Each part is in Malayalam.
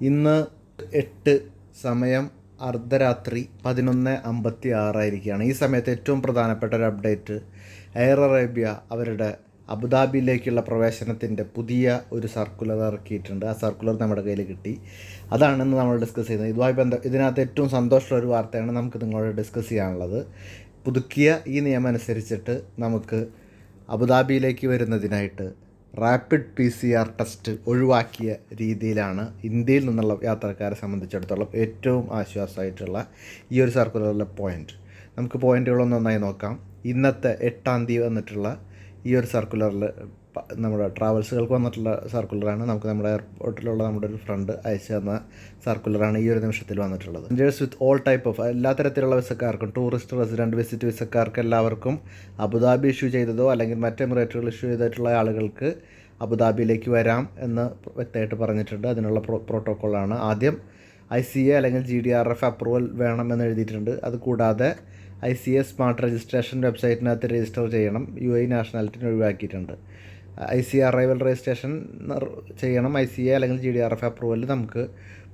ഇന്ന് എട്ട് സമയം അർദ്ധരാത്രി പതിനൊന്ന് അമ്പത്തി ആറായിരിക്കുകയാണ്. ഈ സമയത്ത് ഏറ്റവും പ്രധാനപ്പെട്ട ഒരു അപ്ഡേറ്റ് എയർ അറേബ്യ അവരുടെ അബുദാബിയിലേക്കുള്ള പ്രവേശനത്തിന്റെ പുതിയ ഒരു സർക്കുലർ ഇറക്കിയിട്ടുണ്ട്. ആ സർക്കുലർ നമ്മുടെ കയ്യിൽ കിട്ടി. അതാണ് ഇന്ന് നമ്മൾ ഡിസ്കസ് ചെയ്യുന്നത്. ഇതുമായി ബന്ധം ഇതിനകത്ത് ഏറ്റവും സന്തോഷമുള്ള ഒരു വാർത്തയാണ് നമുക്ക് നിങ്ങളോട് ഡിസ്കസ് ചെയ്യാനുള്ളത്. പുതുക്കിയ ഈ നിയമം അനുസരിച്ചിട്ട് നമുക്ക് അബുദാബിയിലേക്ക് വരുന്നതിനായിട്ട് rapid P C R test ഒഴിവാക്കിയ രീതിയിലാണ് ഇന്ത്യയിൽ നിന്നുള്ള യാത്രക്കാരെ സംബന്ധിച്ചിടത്തോളം ഏറ്റവും ആശ്വാസമായിട്ടുള്ള ഈ ഒരു സർക്കുലറിലെ പോയിന്റ് നമുക്ക് പോയിന്റുകളൊന്ന് നന്നായി നോക്കാം. ഇന്നത്തെ എട്ടാം തീയതി വന്നിട്ടുള്ള ഈ ഒരു സർക്കുലറിൽ നമ്മുടെ ട്രാവൽസുകൾക്ക് വന്നിട്ടുള്ള സർക്കുലറാണ് നമുക്ക് നമ്മുടെ എയർപോർട്ടിലുള്ള നമ്മുടെ ഒരു ഫ്രണ്ട് അയച്ചു തന്ന സർക്കുലറാണ് ഈ ഒരു നിമിഷത്തിൽ വന്നിട്ടുള്ളത്. India's with all type of എല്ലാ തരത്തിലുള്ള വിസക്കാർക്കും ടൂറിസ്റ്റ് റെസിഡന്റ് വിസിറ്റ് വിസക്കാർക്ക് എല്ലാവർക്കും അബുദാബി ഇഷ്യൂ ചെയ്തതോ അല്ലെങ്കിൽ മറ്റ് എമിറേറ്റുകൾ ഇഷ്യൂ ചെയ്തിട്ടുള്ള ആളുകൾക്ക് അബുദാബിയിലേക്ക് വരാം എന്ന് വ്യക്തമായിട്ട് പറഞ്ഞിട്ടുണ്ട്. അതിനുള്ള പ്രോ പ്രോട്ടോക്കോളാണ് ആദ്യം ഐ സി എ അല്ലെങ്കിൽ G D R F approval വേണമെന്ന് എഴുതിയിട്ടുണ്ട്. അത് കൂടാതെ I C A smart registration വെബ്സൈറ്റിനകത്ത് register ചെയ്യണം. യു ഐ നാഷണാലിറ്റിന് ഒഴിവാക്കിയിട്ടുണ്ട്. ഐ സി അറൈവൽ രജിസ്ട്രേഷൻ ചെയ്യണം. ഐ സി എ അല്ലെങ്കിൽ G D R F approval നമുക്ക്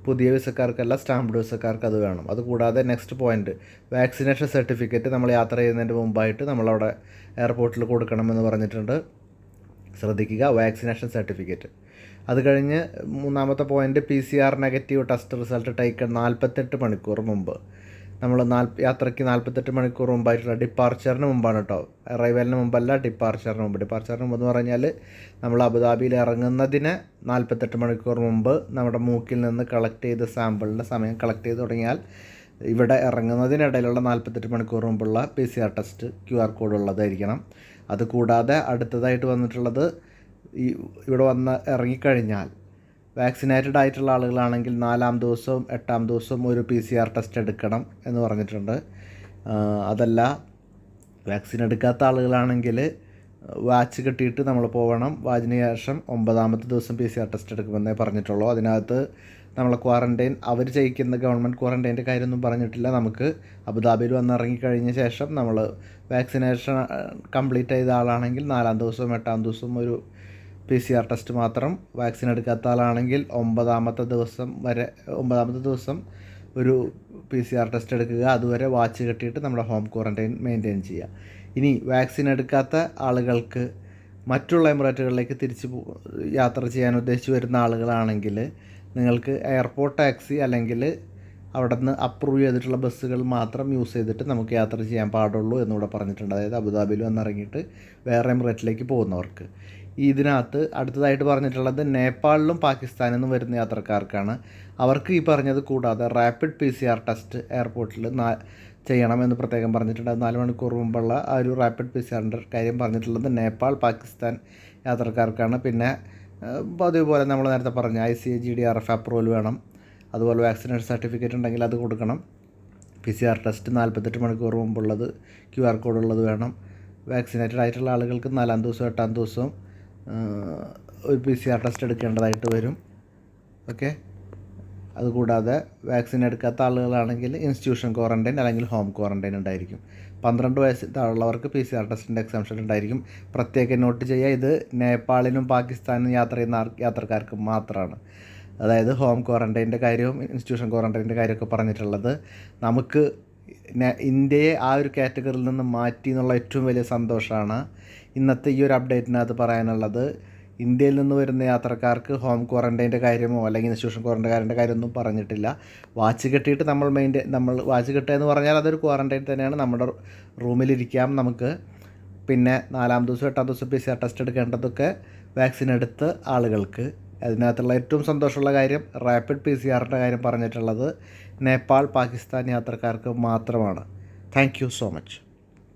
പുതിയ വിസക്കാർക്കല്ല സ്റ്റാമ്പ്ഡ് വിസക്കാർക്ക് അത് വേണം. അതുകൂടാതെ നെക്സ്റ്റ് പോയിന്റ് വാക്സിനേഷൻ സർട്ടിഫിക്കറ്റ് നമ്മൾ യാത്ര ചെയ്യുന്നതിന്റെ മുമ്പായിട്ട് നമ്മളവിടെ എയർപോർട്ടിൽ കൊടുക്കണമെന്ന് പറഞ്ഞിട്ടുണ്ട്. ശ്രദ്ധിക്കുക വാക്സിനേഷൻ സർട്ടിഫിക്കറ്റ് അത് കഴിഞ്ഞ് മൂന്നാമത്തെ point P C R negative test result taken നാൽപ്പത്തെട്ട് മണിക്കൂർ മുമ്പ്. നമ്മൾ നാൽ യാത്രയ്ക്ക് നാൽപ്പത്തെട്ട് മണിക്കൂർ മുമ്പായിട്ടുള്ള ഡിപ്പാർച്ചറിന് മുമ്പാണ് കേട്ടോ അറൈവലിന് മുമ്പല്ല ഡിപ്പാർച്ചറിന് മുമ്പ്. ഡിപ്പാർച്ചറിന് മുമ്പ് എന്ന് പറഞ്ഞാൽ നമ്മൾ അബുദാബിയിൽ ഇറങ്ങുന്നതിന് നാൽപ്പത്തെട്ട് മണിക്കൂർ മുമ്പ് നമ്മുടെ മൂക്കിൽ നിന്ന് കളക്ട് ചെയ്ത സാമ്പിളിന്റെ സമയം കളക്ട് ചെയ്ത് തുടങ്ങിയാൽ ഇവിടെ ഇറങ്ങുന്നതിനിടയിലുള്ള നാൽപ്പത്തെട്ട് മണിക്കൂർ മുമ്പുള്ള P C R test Q R code ഉള്ളതായിരിക്കണം. അതുകൂടാതെ അടുത്തതായിട്ട് വന്നിട്ടുള്ളത് ഈ ഇവിടെ വന്ന് ഇറങ്ങിക്കഴിഞ്ഞാൽ വാക്സിനേറ്റഡ് ആയിട്ടുള്ള ആളുകളാണെങ്കിൽ നാലാം ദിവസവും എട്ടാം ദിവസവും ഒരു പി സി ആർ ടെസ്റ്റ് എടുക്കണം എന്ന് പറഞ്ഞിട്ടുണ്ട്. അതല്ല വാക്സിൻ എടുക്കാത്ത ആളുകളാണെങ്കിൽ വാച്ച് കിട്ടിയിട്ട് നമ്മൾ പോകണം വാച്ചിന് ശേഷം ഒമ്പതാമത്തെ ദിവസം പി സി ആർ ടെസ്റ്റ് എടുക്കുമെന്നേ പറഞ്ഞിട്ടുള്ളൂ. അതിനകത്ത് നമ്മൾ ക്വാറന്റൈൻ അവർ ചെയ്യിക്കുന്ന ഗവൺമെന്റ് ക്വാറന്റൈന്റെ കാര്യമൊന്നും പറഞ്ഞിട്ടില്ല. നമുക്ക് അബുദാബിയിൽ വന്ന് ഇറങ്ങിക്കഴിഞ്ഞ ശേഷം നമ്മൾ വാക്സിനേഷൻ കംപ്ലീറ്റ് ചെയ്ത ആളാണെങ്കിൽ നാലാം ദിവസവും എട്ടാം ദിവസവും ഒരു പി സി ആർ ടെസ്റ്റ് മാത്രം വാക്സിൻ എടുക്കാത്ത ആളാണെങ്കിൽ ഒമ്പതാമത്തെ ദിവസം വരെ ഒമ്പതാമത്തെ ദിവസം ഒരു പി സി ആർ ടെസ്റ്റ് എടുക്കുക. അതുവരെ വാച്ച് കെട്ടിയിട്ട് നമ്മുടെ ഹോം ക്വാറന്റൈൻ മെയിന്റെയിൻ ചെയ്യുക. ഇനി വാക്സിൻ എടുക്കാത്ത ആളുകൾക്ക് മറ്റുള്ള എമിറേറ്റുകളിലേക്ക് തിരിച്ച് യാത്ര ചെയ്യാൻ ഉദ്ദേശിച്ച് വരുന്ന ആളുകളാണെങ്കിൽ നിങ്ങൾക്ക് എയർപോർട്ട് ടാക്സി അല്ലെങ്കിൽ അവിടെ നിന്ന് അപ്രൂവ് ചെയ്തിട്ടുള്ള ബസ്സുകൾ മാത്രം യൂസ് ചെയ്തിട്ട് നമുക്ക് യാത്ര ചെയ്യാൻ പാടുള്ളൂ എന്നിവിടെ പറഞ്ഞിട്ടുണ്ട്. അതായത് അബുദാബിയിൽ വന്നിറങ്ങിയിട്ട് വേറെ എമിറേറ്റിലേക്ക് പോകുന്നവർക്ക്. ഇതിനകത്ത് അടുത്തതായിട്ട് പറഞ്ഞിട്ടുള്ളത് നേപ്പാളിലും പാകിസ്ഥാനിൽ നിന്നും വരുന്ന യാത്രക്കാർക്കാണ്. അവർക്ക് ഈ പറഞ്ഞത് കൂടാതെ rapid P C R test എയർപോർട്ടിൽ നാ ചെയ്യണമെന്ന് പ്രത്യേകം പറഞ്ഞിട്ടുണ്ട്. നാല് മണിക്കൂർ മുമ്പുള്ള ആ ഒരു റാപ്പിഡ് പി സി ആറിന്റെ കാര്യം പറഞ്ഞിട്ടുള്ളത് നേപ്പാൾ പാകിസ്ഥാൻ യാത്രക്കാർക്കാണ്. പിന്നെ അതേപോലെ നമ്മൾ നേരത്തെ പറഞ്ഞ I C A G D R F approval വേണം. അതുപോലെ വാക്സിനേഷൻ സർട്ടിഫിക്കറ്റ് ഉണ്ടെങ്കിൽ അത് കൊടുക്കണം. പി സി ആർ ടെസ്റ്റ് നാൽപ്പത്തെട്ട് മണിക്കൂർ മുമ്പുള്ളത് ക്യു ആർ കോഡ് ഉള്ളത് വേണം. വാക്സിനേറ്റഡ് ആയിട്ടുള്ള ആളുകൾക്ക് നാലാം ദിവസവും എട്ടാം ദിവസവും ഒരു പി സി ആർ ടെസ്റ്റ് എടുക്കേണ്ടതായിട്ട് വരും. ഓക്കെ അതുകൂടാതെ വാക്സിൻ എടുക്കാത്ത ആളുകളാണെങ്കിൽ ഇൻസ്റ്റിറ്റ്യൂഷൻ ക്വാറന്റൈൻ അല്ലെങ്കിൽ ഹോം ക്വാറന്റൈൻ ഉണ്ടായിരിക്കും. പന്ത്രണ്ട് വയസ്സ് താഴെയുള്ളവർക്ക് പി സി ആർ ടെസ്റ്റിന്റെ എക്സാംഷൻ ഉണ്ടായിരിക്കും. പ്രത്യേകം നോട്ട് ചെയ്യുക ഇത് നേപ്പാളിനും പാകിസ്ഥാനും യാത്ര ചെയ്യുന്ന യാത്രക്കാർക്ക് മാത്രമാണ്. അതായത് ഹോം ക്വാറന്റൈന്റെ കാര്യവും ഇൻസ്റ്റിറ്റ്യൂഷൻ ക്വാറന്റൈന്റെ കാര്യമൊക്കെ പറഞ്ഞിട്ടുള്ളത്. നമുക്ക് ഇന്ത്യയെ ആ ഒരു കാറ്റഗറിയിൽ നിന്ന് മാറ്റി എന്നുള്ള ഏറ്റവും വലിയ സന്തോഷമാണ്. ഇന്നത്തെ ഈ ഒരു അപ്ഡേറ്റിനകത്ത് പറയാനുള്ളത് ഇന്ത്യയിൽ നിന്ന് വരുന്ന യാത്രക്കാർക്ക് ഹോം ക്വാറന്റൈന്റെ കാര്യമോ അല്ലെങ്കിൽ ഇൻസ്റ്റിറ്റ്യൂഷൻ ക്വാറന്റൈന്റെ കാര്യമൊന്നും പറഞ്ഞിട്ടില്ല. വാച്ച് കെട്ടിയിട്ട് നമ്മൾ മെയിന്റെ നമ്മൾ വാച്ച് കെട്ടുക എന്ന് പറഞ്ഞാൽ അതൊരു ക്വാറന്റൈൻ തന്നെയാണ്. നമ്മുടെ റൂമിലിരിക്കാം നമുക്ക്. പിന്നെ നാലാം ദിവസം എട്ടാം ദിവസം പി സി ആർ ടെസ്റ്റ് എടുക്കേണ്ടതൊക്കെ വാക്സിൻ എടുത്ത് ആളുകൾക്ക്. അതിനകത്തുള്ള ഏറ്റവും സന്തോഷമുള്ള കാര്യം റാപ്പിഡ് പി സി ആറിന്റെ കാര്യം പറഞ്ഞിട്ടുള്ളത് നേപ്പാൾ പാകിസ്ഥാൻ യാത്രക്കാർക്ക് മാത്രമാണ്. Thank so much